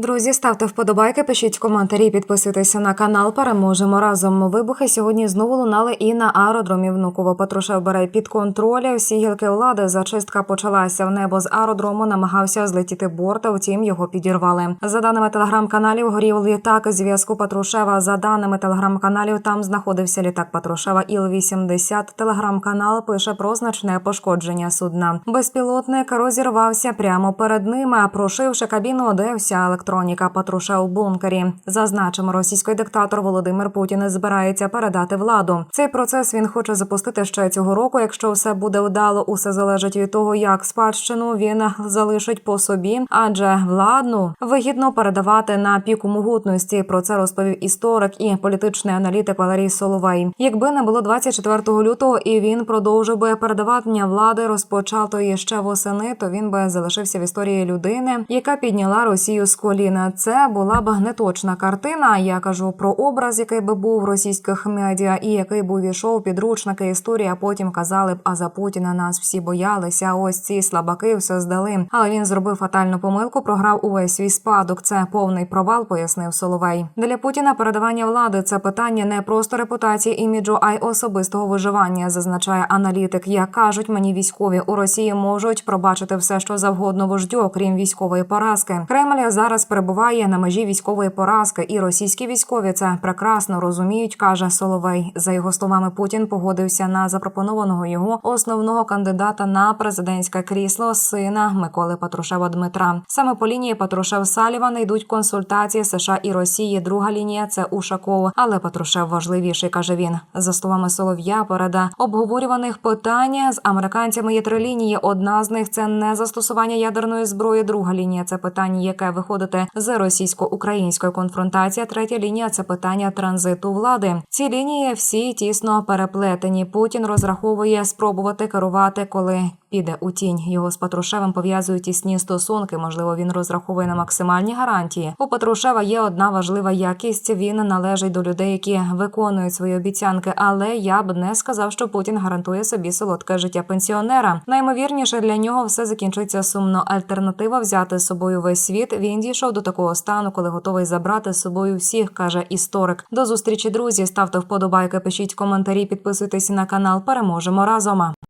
Друзі, ставте вподобайки, пишіть коментарі, підписуйтеся на канал. Переможемо разом. Вибухи сьогодні знову лунали і на аеродромі Внуково. Патрушев бере під контроль. Всі гілки влади. Зачистка почалася в небо з аеродрому. Намагався злетіти борта. Втім, його підірвали. За даними телеграм-каналів, горів літак зв'язку Патрушева. За даними телеграм-каналів, там знаходився літак Патрушева. Іл 80 Телеграм-канал пише про значне пошкодження судна. Безпілотник розірвався прямо перед ними, прошивши кабіну, де вся електроніка Патрушев у бункері. Зазначимо, російський диктатор Володимир Путін збирається передати владу. Цей процес він хоче запустити ще цього року. Якщо все буде вдало, усе залежить від того, як спадщину він залишить по собі, адже владну вигідно передавати на піку могутності. Про це розповів історик і політичний аналітик Валерій Соловей. Якби не було 24 лютого, і він продовжив би передавання влади розпочатої ще восени, то він би залишився в історії людини, яка підняла Росію з коліна. Це була б неточна картина. Я кажу про образ, який би був в російських медіа, і який би увійшов підручники історії. А потім казали б, а за Путіна нас всі боялися. Ось ці слабаки все здали. Але він зробив фатальну помилку, програв увесь свій спадок. Це повний провал, пояснив Соловей. Для Путіна передавання влади це питання не просто репутації іміджу, а й особистого виживання, зазначає аналітик. Як кажуть мені військові у Росії можуть пробачити все, що завгодно вождю, окрім військової поразки. Кремль зараз перебуває на межі військової поразки, і російські військові це прекрасно розуміють, каже Соловей. За його словами, Путін погодився на запропонованого його основного кандидата на президентське крісло сина Миколи Патрушева Дмитра. Саме по лінії Патрушев Саліван йдуть консультації США і Росії. Друга лінія це Ушаков. Але Патрушев важливіший, каже він. За словами Солов'я, переда обговорюваних питань з американцями є три лінії. Одна з них це не застосування ядерної зброї. Друга лінія це питання, яке виходите з російсько-української конфронтації. Третя лінія це питання транзиту влади. Ці лінії всі тісно переплетені. Путін розраховує спробувати керувати, коли піде у тінь. Його з Патрушевим пов'язують тісні стосунки. Можливо, він розраховує на максимальні гарантії. У Патрушева є одна важлива якість. Він належить до людей, які виконують свої обіцянки. Але я б не сказав, що Путін гарантує собі солодке життя пенсіонера. Наймовірніше для нього все закінчиться сумно. Альтернатива взяти з собою весь світ. Він дійшов до такого стану, коли готовий забрати з собою всіх, каже історик. До зустрічі, друзі. Ставте вподобайки, пишіть коментарі, підписуйтесь на канал. Переможемо разом.